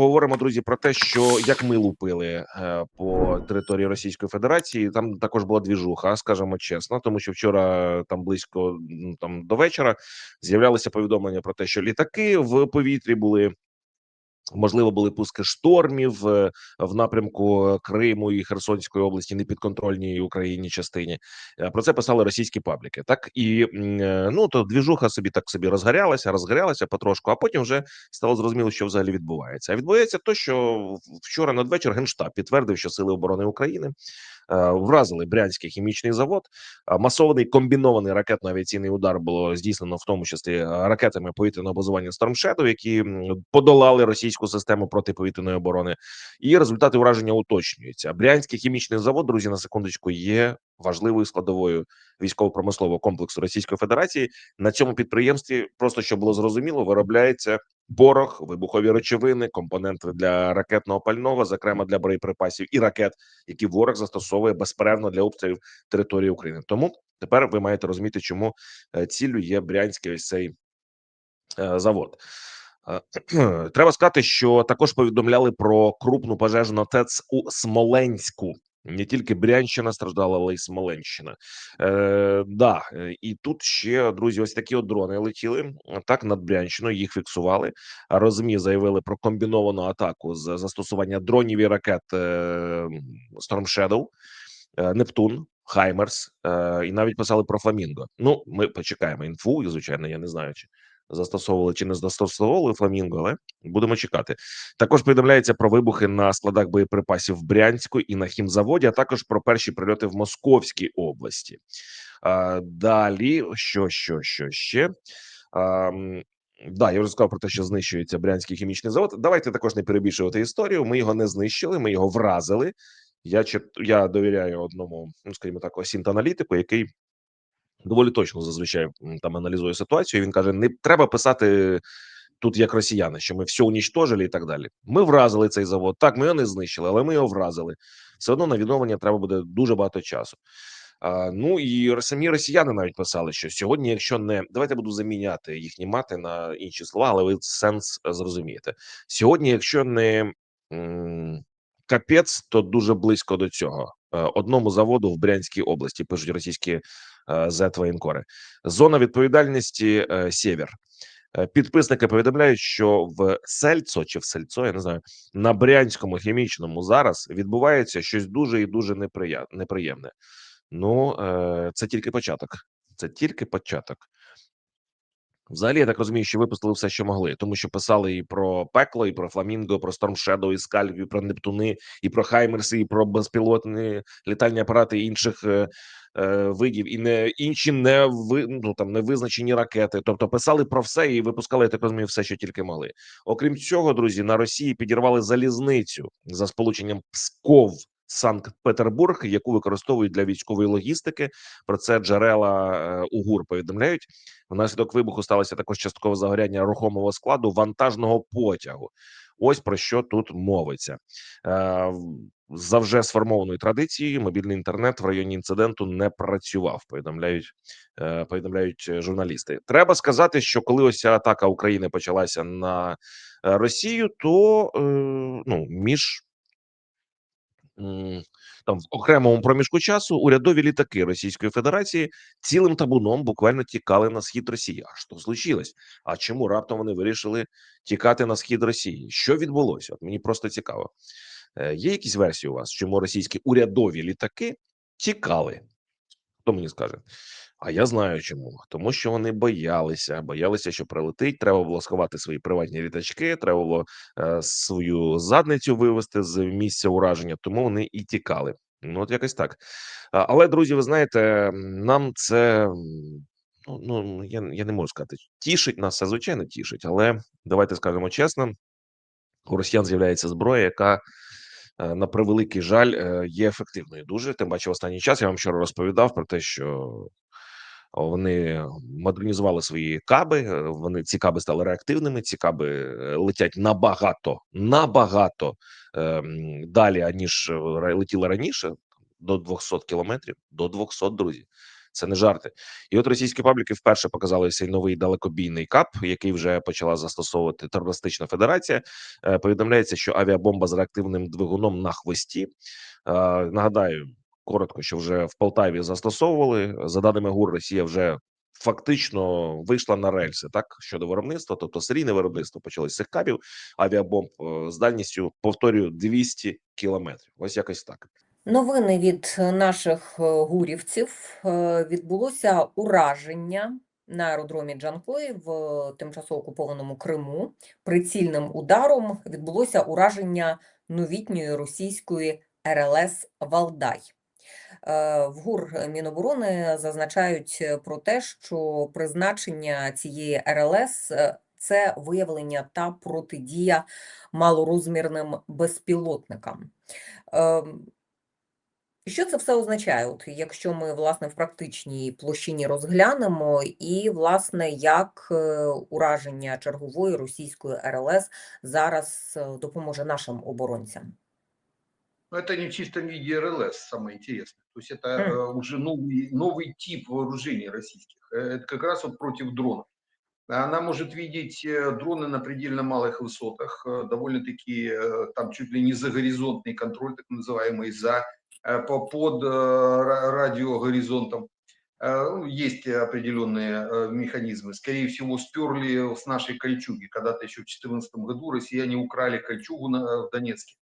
поговоримо, друзі, про те, що як ми лупили е, по території Російської Федерації. Там також була двіжуха, скажімо чесно, тому що вчора там близько там до вечора з'являлися повідомлення про те, що літаки в повітрі були. Можливо, були пуски штормів е, в напрямку Криму і Херсонської області, непідконтрольній Україні частині. Е, Про це писали російські пабліки. Так і е, ну то двіжуха собі так собі розгорялася, розгорялася потрошку, а потім вже стало зрозуміло, що взагалі відбувається. А відбувається то, що вчора надвечір генштаб підтвердив, що сили оборони України е, вразили брянський хімічний завод. Масований комбінований ракетно-авіаційний удар було здійснено в тому числі е, ракетами повітряного базування Shadow, які подолали російську систему протиповітряної оборони. І результати ураження уточнюються. Брянський хімічний завод, друзі, на секундочку, є важливою складовою військово-промислового комплексу Російської Федерації. На цьому підприємстві, просто щоб було зрозуміло, виробляється порох, вибухові речовини, компоненти для ракетного пального, зокрема для боєприпасів і ракет, які ворог застосовує безперервно для обстрілів території України. Тому тепер ви маєте розуміти, чому е, ціллю є брянський ось цей е, завод. Е, Треба сказати, що також повідомляли про крупну пожежу на ТЕЦ у Смоленську. Не тільки Брянщина страждала, але й Смоленщина. Е, да, і тут ще друзі, ось такі от дрони летіли так над Брянщиною. Їх фіксували. Розмі заявили про комбіновану атаку з застосування дронів і ракет е, Storm Shadow, е, Нептун, Хаймерс, і навіть писали про Фламінго. Ну, ми почекаємо інфу, звичайно, я не знаю, чи застосовували чи не застосовували Фламінго, але будемо чекати. Також повідомляється про вибухи на складах боєприпасів в Брянську і на хімзаводі, а також про перші прильоти в Московській області. А, далі, що, що, що ще? А, Да, я вже сказав про те, що знищується Брянський хімічний завод. Давайте також не перебільшувати історію. Ми його не знищили, ми його вразили. Я я довіряю одному, ну скажімо так, осінт-аналітику, який доволі точно зазвичай там аналізує ситуацію. Він каже: не треба писати тут як росіяни, що ми все унічтожили і так далі. Ми вразили цей завод. Так, ми його не знищили, але ми його вразили. Все одно на відновлення треба буде дуже багато часу. А, ну і самі росіяни навіть писали, що сьогодні, якщо не давайте буду заміняти їхні мати на інші слова, але ви сенс зрозумієте. Сьогодні, якщо не м, капець, то дуже близько до цього. Е, Одному заводу в Брянській області пишуть російські е, Z воєнкори. Зона відповідальності Сєвер Сєвєр. Е, Підписники повідомляють, що в Сельцо чи в Сельцо, я не знаю, на Брянському хімічному зараз відбувається щось дуже і дуже неприємне. Ну, е, це тільки початок. Це тільки початок. Взагалі, я так розумію, що випустили все, що могли, тому що писали і про пекло, і про фламінго, про Storm Shadow, і Скальв, і про Нептуни, і про Хаймерси, і про безпілотні літальні апарати інших е, е, видів, і не інші не ви ну там не визначені ракети. Тобто писали про все і випускали, я так розумію, все, що тільки могли. Окрім цього, друзі, на Росії підірвали залізницю за сполученням Псков. Санкт-Петербург, яку використовують для військової логістики, про це джерела е, УГУР повідомляють. Внаслідок вибуху сталося також часткове загоряння рухомого складу вантажного потягу. Ось про що тут мовиться. Е, За вже сформованою традицією, мобільний інтернет в районі інциденту не працював. Повідомляють е, повідомляють журналісти. Треба сказати, що коли ось атака України почалася на Росію, то ну між там в окремому проміжку часу урядові літаки Російської Федерації цілим табуном буквально тікали на схід Росії. А що случилось? А чому раптом вони вирішили тікати на схід Росії? Що відбулося? От мені просто цікаво. Е, Є якісь версії у вас, чому російські урядові літаки тікали? Хто мені скаже? А я знаю чому. Тому що вони боялися, боялися, що прилетить. Треба було сховати свої приватні літачки, треба було е, свою задницю вивести з місця ураження, тому вони і тікали. Ну, от якось так. Але, друзі, ви знаєте, нам це ну, ну я, я не можу сказати, тішить нас, це звичайно тішить, але давайте скажемо чесно: у росіян з'являється зброя, яка е, на превеликий жаль е, є ефективною. Дуже тим паче, в останній час я вам вчора розповідав про те, що вони модернізували свої каби. е, Вони ці каби стали реактивними. Ці каби е, летять набагато набагато ем, далі, аніж е, летіли раніше. До 200 кілометрів, до 200, друзі. Це не жарти. І от російські пабліки вперше показали цей новий далекобійний кап, який вже почала застосовувати терористична федерація. Е, Повідомляється, що авіабомба з реактивним двигуном на хвості. Е, Нагадаю коротко, що вже в Полтаві застосовували. За даними ГУР, Росія вже фактично вийшла на рельси так щодо виробництва, тобто серійне виробництво почалось з цих кабів авіабомб е, з дальністю повторюю 200 кілометрів. Ось якось так. Новини від наших е, гурівців Е, відбулося ураження на аеродромі Джанкой в тимчасово окупованому Криму. Прицільним ударом відбулося ураження новітньої російської РЛС Валдай. Е, В ГУР Міноборони зазначають е, про те, що призначення цієї РЛС е, це виявлення та протидія малорозмірним безпілотникам. Ем, що це все означає? От якщо ми власне в практичній площині розглянемо, і власне як е, ураження чергової російської РЛС зараз е, допоможе нашим оборонцям? Но это не в чистом виде РЛС, самое интересное. То есть это Мгм. э, уже новый, новый тип вооружений российских. Э, Это как раз вот против дронов. Она может видеть э, дроны на предельно малых высотах, довольно-таки там чуть ли не за горизонтный контроль, так называемый, за по- под ра- радиогоризонтом. Ну, Есть определенные механизмы. Скорее всего, сперли с нашей кольчуги. Когда-то еще в 2014 году россияне украли кольчугу в Донецке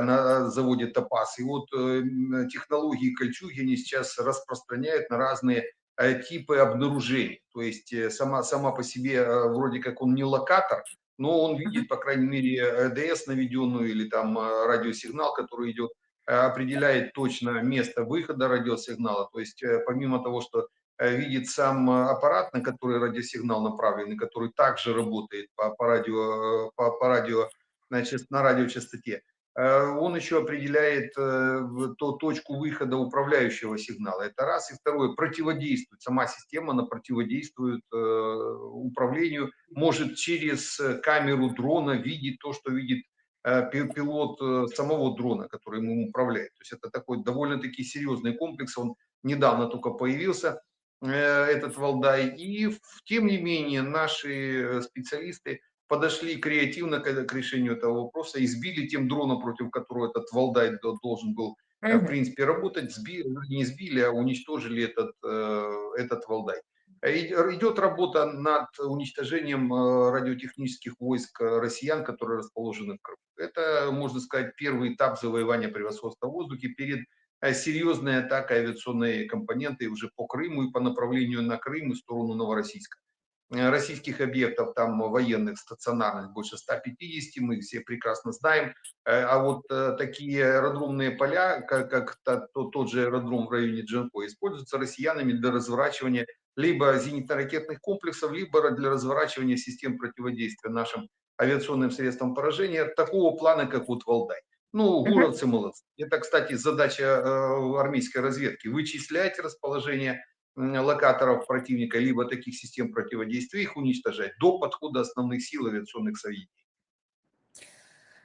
на заводе Топас. И вот э, технологии кольчуги они сейчас распространяют на разные э, типы обнаружений. То есть э, сама, сама по себе вроде как он не локатор, но он видит, по крайней мере, ЭДС наведенную или там радиосигнал, который идет, определяет точно место выхода радиосигнала. То есть помимо того, что видит сам аппарат, на который радиосигнал направлен, и который также работает по, по радио, по, по радио, значит, на радиочастоте, он еще определяет э, то, точку выхода управляющего сигнала. Это раз. И второе, противодействует. Сама система, она противодействует э, управлению, может через э, камеру дрона видеть то, что видит э, пи- пилот э, самого дрона, который ему управляет. То есть это такой довольно-таки серьезный комплекс. Он недавно только появился, э, этот Валдай. И тем не менее наши э, специалисты подошли креативно к, к решению этого вопроса, избили тем дрона, против которого этот Валдай до- должен был, э, в принципе, работать, сбили, не сбили, а уничтожили этот, э, этот Валдай. Э, и- Идет работа над уничтожением э, радиотехнических войск э, россиян, которые расположены в Крыму. Это, можно сказать, первый этап завоевания превосходства в воздухе перед э, серьезной атакой авиационной компоненты уже по Крыму и по направлению на Крым и в сторону Новороссийска э, российских объектов там военных стационарных больше 150, мы все прекрасно знаем. Э, А вот э, такие аэродромные поля, как, как тот же аэродром в районе Джанко, используются россиянами для разворачивания либо зенитно-ракетных комплексов, либо для разворачивания систем противодействия нашим авиационным средствам поражения такого плана, как вот Валдай. Ну, гуровцы молодцы. Это, кстати, задача э, армейской разведки. Вычислять расположение локаторов противника, либо таких систем противодействия, их уничтожать до подхода основных сил авиационных соединений.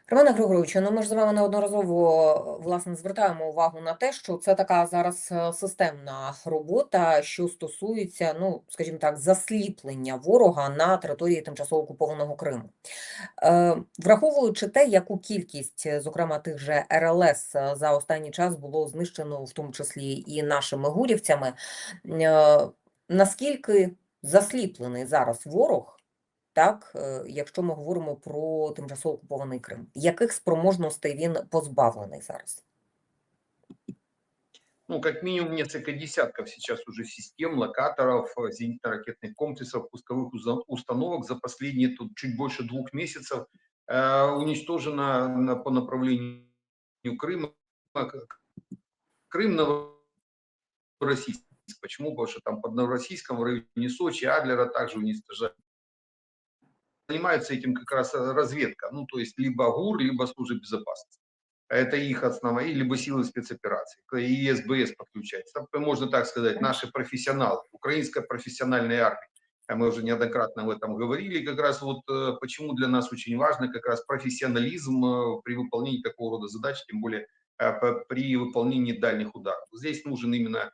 Романе Григоровичу, ну ми ж з вами неодноразово власне звертаємо увагу на те, що це така зараз е, системна робота, що стосується, ну скажімо так, засліплення ворога на території тимчасово окупованого Криму. Е, Враховуючи те, яку кількість, е, зокрема тих же РЛС, е, за останній час було знищено, в тому числі і нашими гурівцями, е, наскільки засліплений зараз ворог? Так, е, якщо ми говоримо про тимчасово окупований Крим, яких спроможностей він позбавлений зараз? Ну, как минимум несколько десятков сейчас уже систем, локаторов, э, зенитно-ракетных комплексов, пусковых уза- установок за последние тут чуть больше двух месяцев э, уничтожено на- по направлению Крыма. К- Крым Новороссийск. Почему? Потому что там под Новороссийском в районе Сочи, Адлера также уничтожают. Занимаются этим как раз э, разведка, ну, то есть либо ГУР, либо служба безопасности. Это их основные, либо силы спецопераций. И СБС подключается. Там, Можно так сказать, наши профессионалы, украинская профессиональная армия. А Мы уже неоднократно об этом говорили. Как раз вот э, почему для нас очень важно как раз профессионализм э, при выполнении такого рода задач, тем более э, при выполнении дальних ударов. Здесь нужен именно э,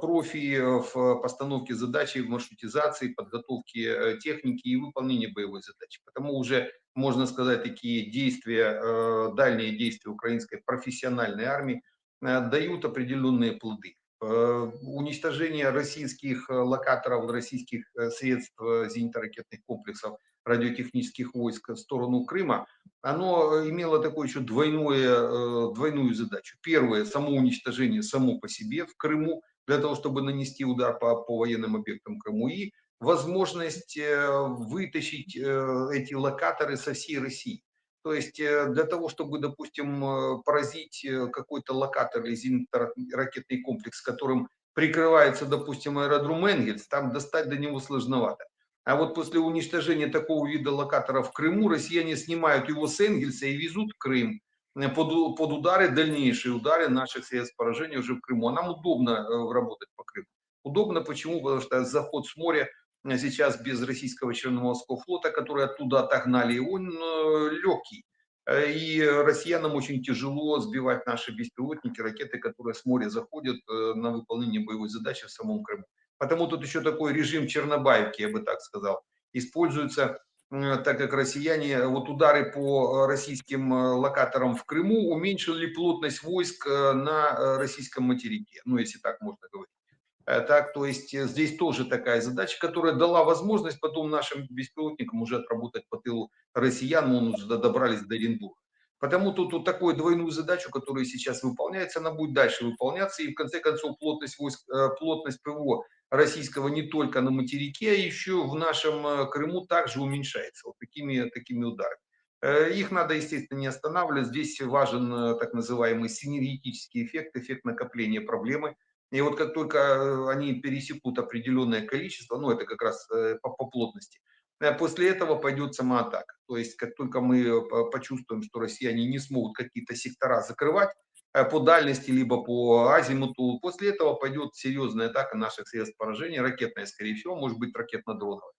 профи в постановке задачи, в маршрутизации, подготовке э, техники и выполнении боевой задачи. Потому уже, можно сказать, такие действия, э, дальние действия украинской профессиональной армии э, дают определенные плоды. Э, Уничтожение российских э, локаторов, российских э, средств зенитно-ракетных комплексов радиотехнических войск в сторону Крыма, оно имело такую еще двойное, двойную задачу. Первое, само уничтожение само по себе в Крыму, для того, чтобы нанести удар по, по военным объектам Крыму, и возможность вытащить эти локаторы со всей России. То есть э, для того, чтобы, допустим, э, поразить э, какой-то локатор или зенитно-ракетный комплекс, которым прикрывается, допустим, аэродром Энгельс, там достать до него сложновато. А вот после уничтожения такого вида локатора в Крыму россияне снимают его с Энгельса и везут в Крым под, под удары, дальнейшие удары наших средств поражения уже в Крыму. А нам удобно работать по Крыму. Удобно почему? Потому что заход с моря сейчас без российского Черноморского флота, который оттуда отогнали, он э, легкий. Э, И россиянам очень тяжело сбивать наши беспилотники, ракеты, которые с моря заходят э, на выполнение боевой задачи в самом Крыму. Потому тут еще такой режим Чернобаевки, я бы так сказал, используется, э, так как россияне, вот удары по э, российским э, локаторам в Крыму уменьшили плотность войск э, на э, российском материке, ну, если так можно говорить. Э, Так, то есть э, здесь тоже такая задача, которая дала возможность потом нашим беспилотникам уже отработать по тылу россиян, мы уже добрались до Оренбурга. Потому тут вот такую двойную задачу, которая сейчас выполняется, она будет дальше выполняться. И в конце концов плотность войск, э, плотность ПВО российского не только на материке, а еще в нашем Крыму также уменьшается вот такими, такими ударами. Их надо, естественно, не останавливать. Здесь важен так называемый синергетический эффект, эффект накопления проблемы. И вот как только э, они пересекут определенное количество, ну это как раз э, по, по плотности, э, после этого пойдет самоатака. То есть как только мы по- почувствуем, что россияне не смогут какие-то сектора закрывать по дальности, либо по азимуту, после этого пойдет серьезная атака наших средств поражения, ракетная, скорее всего, может быть ракетно-дроновая.